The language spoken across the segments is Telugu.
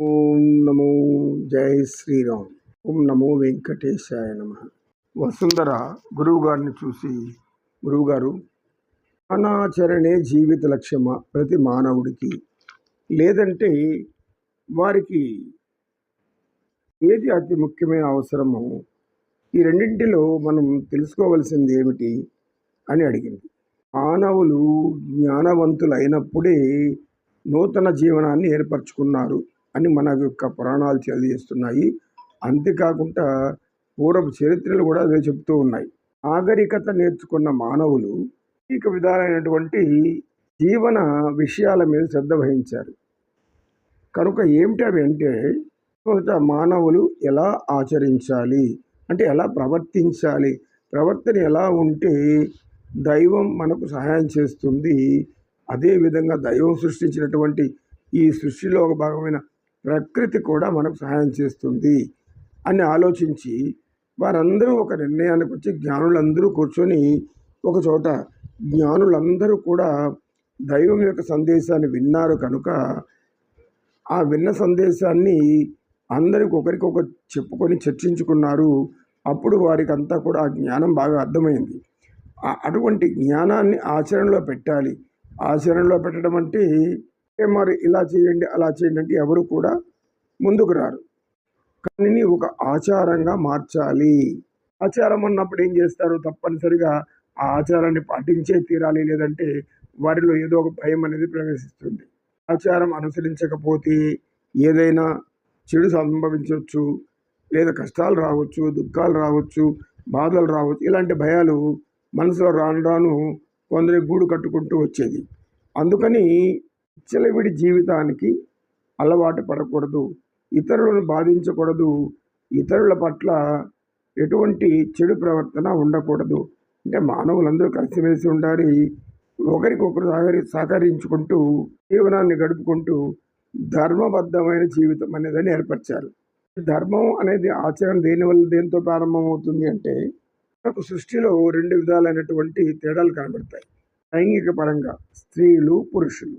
ఓం నమో జై శ్రీరామ్. ఓం నమో వెంకటేశాయ నమ. వసుంధర గురువు గారిని చూసి గురువుగారు అనాచరణే జీవిత లక్ష్యమా ప్రతి మానవుడికి? లేదంటే వారికి ఏది అతి ముఖ్యమైన అవసరమో? ఈ రెండింటిలో మనం తెలుసుకోవలసింది ఏమిటి అని అడిగింది. మానవులు జ్ఞానవంతులైనప్పుడే నూతన జీవనాన్ని ఏర్పరచుకున్నారు. అని మన యొక్క పురాణాలు తెలియజేస్తున్నాయి. అంతేకాకుండా పూర్వపు చరిత్రలు కూడా అదే చెబుతూ ఉన్నాయి. నాగరికత నేర్చుకున్న మానవులు అనేక విధాలైనటువంటి జీవన విషయాల మీద శ్రద్ధ వహించారు. కనుక ఏమిటి అవి అంటే మానవులు ఎలా ఆచరించాలి? అంటే ఎలా ప్రవర్తించాలి? ప్రవర్తన ఎలా ఉంటే దైవం మనకు సహాయం చేస్తుంది? అదేవిధంగా దైవం సృష్టించినటువంటి ఈ సృష్టిలో ఒక భాగమైన ప్రకృతి కూడా మనకు సహాయం చేస్తుంది అని ఆలోచించి వారందరూ ఒక నిర్ణయానికి వచ్చి జ్ఞానులందరూ కూర్చొని ఒక చోట జ్ఞానులందరూ కూడా దైవం యొక్క సందేశాన్ని విన్నారు కనుక ఆ విన్న సందేశాన్ని అందరికి ఒకరికొకరు చెప్పుకొని చర్చించుకున్నారు. అప్పుడు వారికి అంతా కూడా ఆ జ్ఞానం బాగా అర్థమైంది. ఆ- అటువంటి జ్ఞానాన్ని ఆచరణలో పెట్టాలి. ఆచరణలో పెట్టడం అంటే మరి ఇలా చేయండి అలా చేయండి అంటే ఎవరు కూడా ముందుకు రారు. కానీ ఒక ఆచారంగా మార్చాలి. ఆచారం అన్నప్పుడు ఏం చేస్తారు? తప్పనిసరిగా ఆ ఆచారాన్ని పాటించే తీరాలి. లేదంటే వారిలో ఏదో ఒక భయం అనేది ప్రవేశిస్తుంది. ఆచారం అనుసరించకపోతే ఏదైనా చెడు సంభవించవచ్చు లేదా కష్టాలు రావచ్చు దుఃఖాలు రావచ్చు బాధలు రావచ్చు ఇలాంటి భయాలు మనసులో రాను రాను కొందరి గూడు కట్టుకుంటూ వచ్చేది. అందుకని చిలవిడి జీవితానికి అలవాటు పడకూడదు ఇతరులను బాధించకూడదు ఇతరుల పట్ల ఎటువంటి చెడు ప్రవర్తన ఉండకూడదు. అంటే మానవులందరూ కలిసిమెలిసి ఉండాలి ఒకరికొకరు సహకరి సహకరించుకుంటూ జీవనాన్ని గడుపుకుంటూ ధర్మబద్ధమైన జీవితం అనేదని ఏర్పరిచారు ధర్మం అనేది ఆచరణ దేనివల్ల దేంతో ప్రారంభమవుతుంది అంటే మనకు సృష్టిలో రెండు విధాలైనటువంటి తేడాలు కనబడతాయి. లైంగిక పరంగా స్త్రీలు పురుషులు.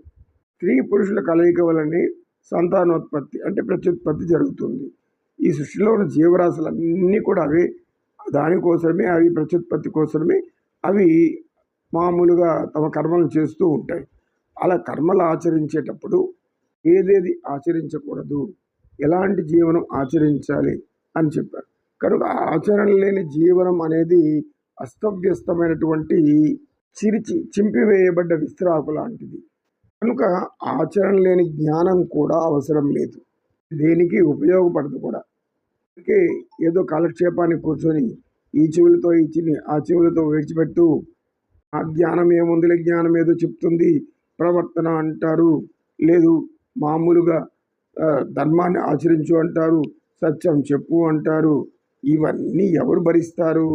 స్త్రీ పురుషుల కలయిక వలనే సంతానోత్పత్తి అంటే ప్రత్యుత్పత్తి జరుగుతుంది. ఈ సృష్టిలో ఉన్న జీవరాశులన్నీ కూడా అవి. దానికోసమే అవి ప్రత్యుత్పత్తి కోసమే అవి మామూలుగా తమ కర్మలను చేస్తూ ఉంటాయి. అలా కర్మలు ఆచరించేటప్పుడు ఏదేది ఆచరించకూడదు? ఎలాంటి జీవనం ఆచరించాలి అని చెప్పారు. కనుక ఆచరణ లేని జీవనం అనేది అస్తవ్యస్తమైనటువంటి చిరిచి చింపివేయబడ్డ విస్తరాకు లాంటిది. కనుక ఆచరణ లేని జ్ఞానం కూడా అవసరం లేదు. దేనికి ఉపయోగపడదు కూడా. అందుకే ఏదో కాలక్షేపానికి కూర్చొని ఈ చెవులతో ఈ ఆ చెవులతో విడిచిపెట్టు. ఆ జ్ఞానం ఏముందిలే? జ్ఞానం ఏదో చెప్తుంది. ప్రవర్తన అంటారు. లేదు మామూలుగా ధర్మాన్ని ఆచరించు అంటారు. సత్యం చెప్పు అంటారు. ఇవన్నీ ఎవరు భరిస్తారు?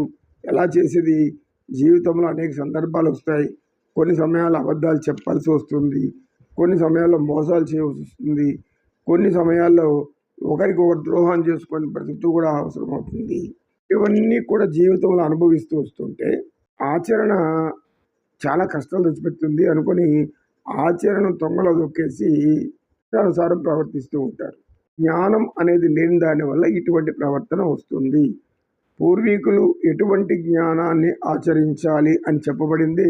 ఎలా చేసేది? జీవితంలో అనేక సందర్భాలు వస్తాయి. కొన్ని సమయాల్లో అబద్ధాలు చెప్పాల్సి వస్తుంది కొన్ని సమయాల్లో మోసాలు చేయవలసి వస్తుంది కొన్ని సమయాల్లో ఒకరికొకరు ద్రోహం చేసుకునే బ్రతుకుతూ కూడా అవసరం అవుతుంది ఇవన్నీ కూడా జీవితంలో అనుభవిస్తూ వస్తుంటే ఆచరణ చాలా కష్టాలు తెచ్చిపెడుతుంది అనుకొని ఆచరణ తొంగలో దొక్కేసి అనుసారం ప్రవర్తిస్తూ ఉంటారు. జ్ఞానం అనేది లేని దానివల్ల ఇటువంటి ప్రవర్తన వస్తుంది. పూర్వీకులు ఎటువంటి జ్ఞానాన్ని ఆచరించాలి అని చెప్పబడింది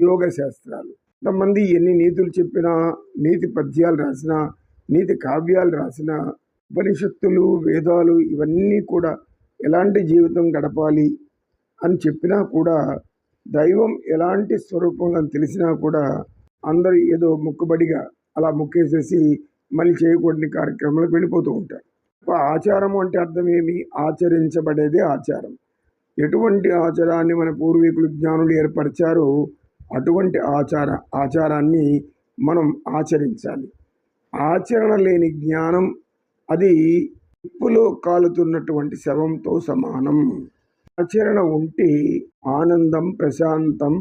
యోగ శాస్త్రాలు. కొంతమంది ఎన్ని నీతులు చెప్పినా నీతి పద్యాలు రాసినా నీతి కావ్యాలు రాసినా ఉపనిషత్తులు వేదాలు ఇవన్నీ కూడా ఎలాంటి జీవితం గడపాలి అని చెప్పినా కూడా దైవం ఎలాంటి స్వరూపంలో అని తెలిసినా కూడా అందరూ ఏదో మొక్కుబడిగా అలా మొక్కేసేసి మళ్ళీ చేయకూడని కార్యక్రమాలకు వెళ్ళిపోతూ ఉంటారు. ఒక ఆచారం అంటే అర్థం ఏమి? ఆచరించబడేదే ఆచారం. ఎటువంటి ఆచారాన్ని మన పూర్వీకులు జ్ఞానులు ఏర్పరిచారో అటువంటి ఆచార ఆచారాన్ని మనం ఆచరించాలి. ఆచరణ లేని జ్ఞానం అది ఉప్పులో కాలుతున్నటువంటి శవంతో సమానం. ఆచరణ ఉంటే ఆనందం ప్రశాంతం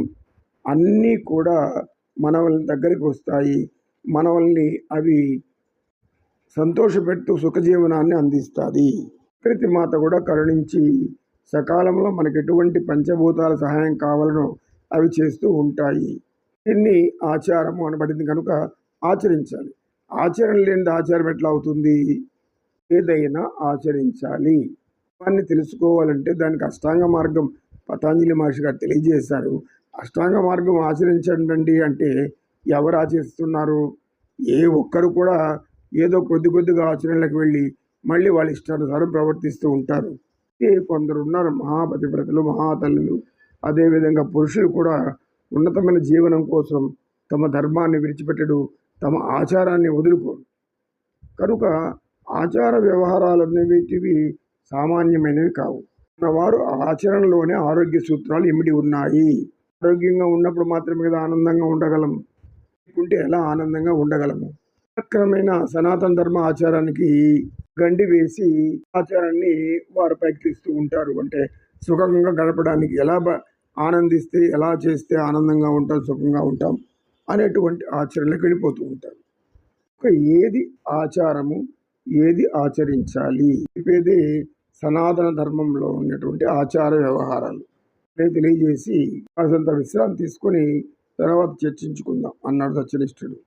అన్నీ కూడా మన దగ్గరికి వస్తాయి. మనవల్ని అవి సంతోషపెడుతూ సుఖజీవనాన్ని అందిస్తుంది ప్రకృతి మాత కూడా కరుణించి సకాలంలో మనకు ఎటువంటి పంచభూతాల సహాయం కావాలనో అవి చేస్తూ ఉంటాయి. దీన్ని ఆచారము అనబడింది కనుక ఆచరించాలి. ఆచరణ లేనిది ఆచారం ఎట్లా అవుతుంది? ఏదైనా ఆచరించాలి. దాన్ని తెలుసుకోవాలంటే దానికి అష్టాంగ మార్గం పతాంజలి మహర్షి గారు తెలియజేశారు. అష్టాంగ మార్గం ఆచరించండి అంటే ఎవరు ఆచరిస్తున్నారు? ఏ ఒక్కరు కూడా ఏదో కొద్ది కొద్దిగా ఆచరణలకు వెళ్ళి మళ్ళీ వాళ్ళ ఇష్టానుసారం ప్రవర్తిస్తూ ఉంటారు. కొందరు ఉన్నారు మహాపతివ్రతలు మహాతల్లులు. అదేవిధంగా పురుషులు కూడా ఉన్నతమైన జీవనం కోసం తమ ధర్మాన్ని విడిచిపెట్టడు తమ ఆచారాన్ని వదులుకోరు. కనుక ఆచార వ్యవహారాలు అనేవి సామాన్యమైనవి కావు. మన వారు ఆచరణలోనే ఆరోగ్య సూత్రాలు ఇమిడి ఉన్నాయి. ఆరోగ్యంగా ఉన్నప్పుడు మాత్రమే కదా ఆనందంగా ఉండగలం. ఉంటే ఎలా ఆనందంగా ఉండగలము? అక్రమైన సనాతన ధర్మ ఆచారానికి గండి వేసి ఆచారాన్ని వారు ప్రయత్నిస్తూ ఉంటారు. అంటే సుఖంగా గడపడానికి ఎలా బ- ఆనందిస్తే ఎలా చేస్తే ఆనందంగా ఉంటాం సుఖంగా ఉంటాం అనేటువంటి ఆచరణలకు వెళ్ళిపోతూ ఉంటారు. ఒక ఏది ఆచారము ఏది ఆచరించాలి? చెప్పేది సనాతన ధర్మంలో ఉన్నటువంటి ఆచార వ్యవహారాలు. తెలియజేసి కాసంత విశ్రాంతి తీసుకొని తర్వాత చర్చించుకుందాం అన్నాడు దక్షిణిష్ఠుడు